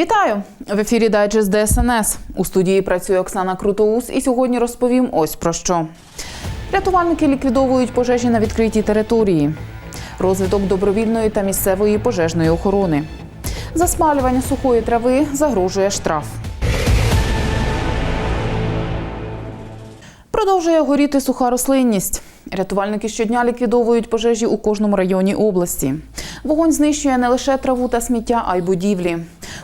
Вітаю в ефірі Дайджест ДСНС. У студії працює Оксана Крутоус, і сьогодні розповім ось про що. Рятувальники ліквідовують пожежі на відкритій території, розвиток добровільної та місцевої пожежної охорони. Засмалювання сухої трави загрожує штраф. Продовжує горіти суха рослинність. Рятувальники щодня ліквідовують пожежі у кожному районі області. Вогонь знищує не лише траву та сміття, а й будівлі.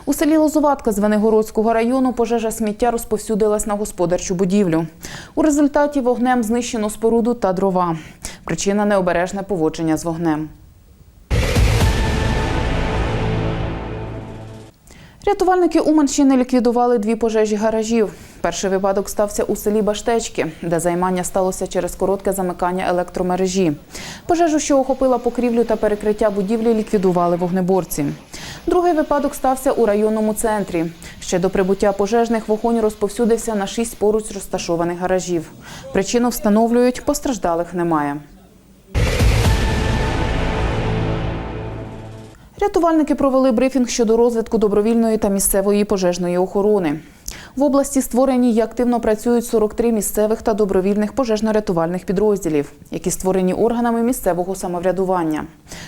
У селі Лозуватка з Венегородського району пожежа сміття розповсюдилась на господарчу будівлю. У результаті вогнем знищено споруду та дрова. Причина необережне поводження з вогнем. Рятувальники Уманщини ліквідували дві пожежі гаражів. Перший випадок стався у селі Баштечки, де займання сталося через коротке замикання електромережі. Пожежу, що охопила покрівлю та перекриття будівлі, ліквідували вогнеборці. Другий випадок стався у районному центрі. Ще до прибуття пожежних вогонь розповсюдився на шість поруч розташованих гаражів. Причину встановлюють, постраждалих немає. Рятувальники провели брифінг щодо розвитку добровільної та місцевої пожежної охорони. В області створені і активно працюють 43 місцевих та добровільних пожежно-рятувальних підрозділів, які створені органами місцевого самоврядування.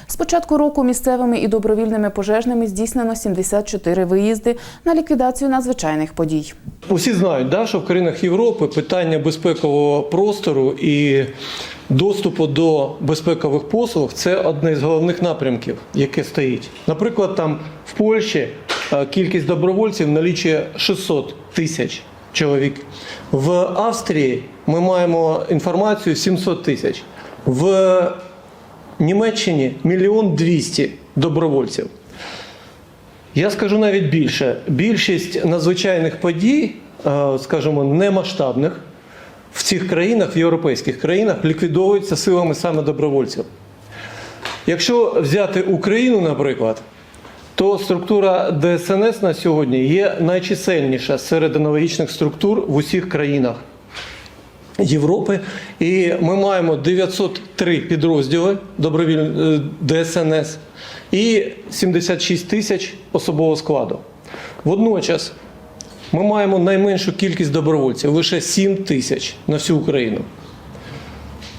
З початку року місцевими і добровільними пожежними здійснено 74 виїзди на ліквідацію надзвичайних подій. Усі знають, да, що в країнах Європи питання безпекового простору і доступу до безпекових послуг це одне з головних напрямків, яке стоїть. Наприклад, там в Польщі кількість добровольців налічує 600 тисяч чоловік. В Австрії ми маємо інформацію 700 тисяч. В Німеччині мільйон двісті добровольців. Я скажу навіть більше. Більшість надзвичайних подій, е, скажімо, немасштабних в цих країнах, в європейських країнах, ліквідовуються силами саме добровольців. Якщо взяти Україну, наприклад, то структура ДСНС на сьогодні є найчисельніша серед аналогічних структур в усіх країнах. Європи, і ми маємо 903 підрозділи добровільної ДСНС і 76 тисяч особового складу. Водночас ми маємо найменшу кількість добровольців лише 7 тисяч на всю Україну.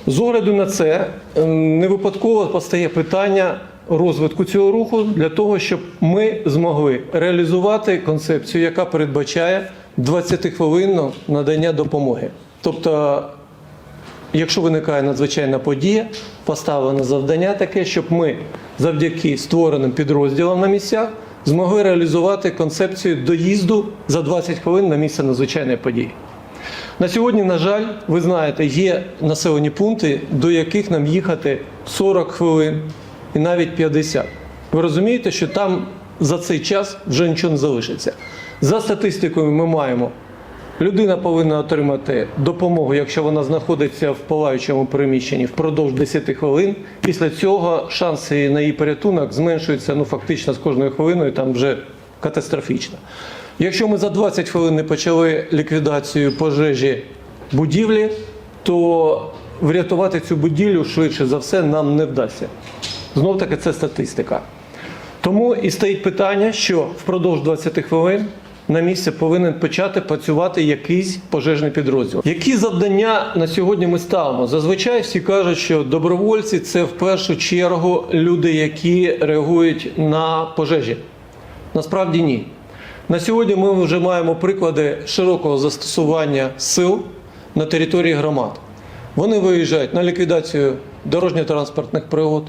З огляду на це ем, не випадково постає питання розвитку цього руху для того, щоб ми змогли реалізувати концепцію, яка передбачає 20-хвилинне надання допомоги. Тобто, якщо виникає надзвичайна подія, поставлено завдання таке, щоб ми завдяки створеним підрозділам на місцях змогли реалізувати концепцію доїзду за 20 хвилин на місце надзвичайної події. На сьогодні, на жаль, ви знаєте, є населені пункти, до яких нам їхати 40 хвилин і навіть 50. Ви розумієте, що там за цей час вже нічого не залишиться. За статистикою, ми маємо. Людина повинна отримати допомогу, якщо вона знаходиться в палаючому приміщенні впродовж 10 хвилин. Після цього шанси на її порятунок зменшуються ну, фактично з кожною хвилиною, там вже катастрофічно. Якщо ми за 20 хвилин не почали ліквідацію пожежі будівлі, то врятувати цю будівлю швидше за все нам не вдасться. Знов таки це статистика. Тому і стоїть питання, що впродовж 20 хвилин на місці повинен почати працювати якийсь пожежний підрозділ. Які завдання на сьогодні ми ставимо? Зазвичай всі кажуть, що добровольці це в першу чергу люди, які реагують на пожежі. Насправді ні. На сьогодні ми вже маємо приклади широкого застосування сил на території громад. Вони виїжджають на ліквідацію дорожньо-транспортних пригод,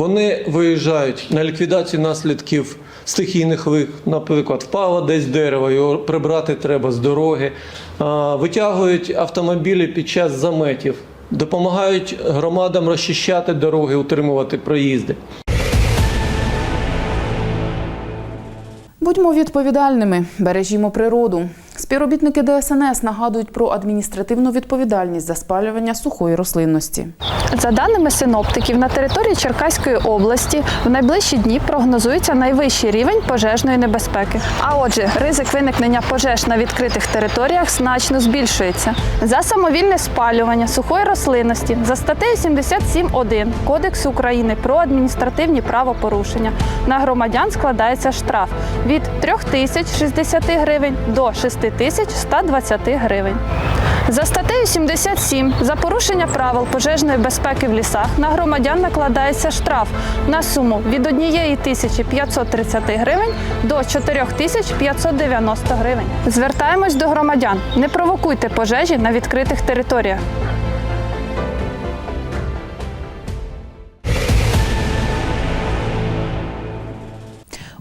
вони виїжджають на ліквідацію наслідків стихійних лих, наприклад, впало десь дерево, його прибрати треба з дороги, витягують автомобілі під час заметів, допомагають громадам розчищати дороги, утримувати проїзди. Будьмо відповідальними, бережімо природу. Співробітники ДСНС нагадують про адміністративну відповідальність за спалювання сухої рослинності. За даними синоптиків, на території Черкаської області в найближчі дні прогнозується найвищий рівень пожежної небезпеки. А отже, ризик виникнення пожеж на відкритих територіях значно збільшується. За самовільне спалювання сухої рослинності за статтею 77.1 Кодексу України про адміністративні правопорушення на громадян складається штраф від 3060 гривень до 6120 гривень. За статтею 77 за порушення правил пожежної безпеки в лісах на громадян накладається штраф на суму від 1 тисячі 530 гривень до 4 тисяч 590 гривень. Звертаємось до громадян. Не провокуйте пожежі на відкритих територіях.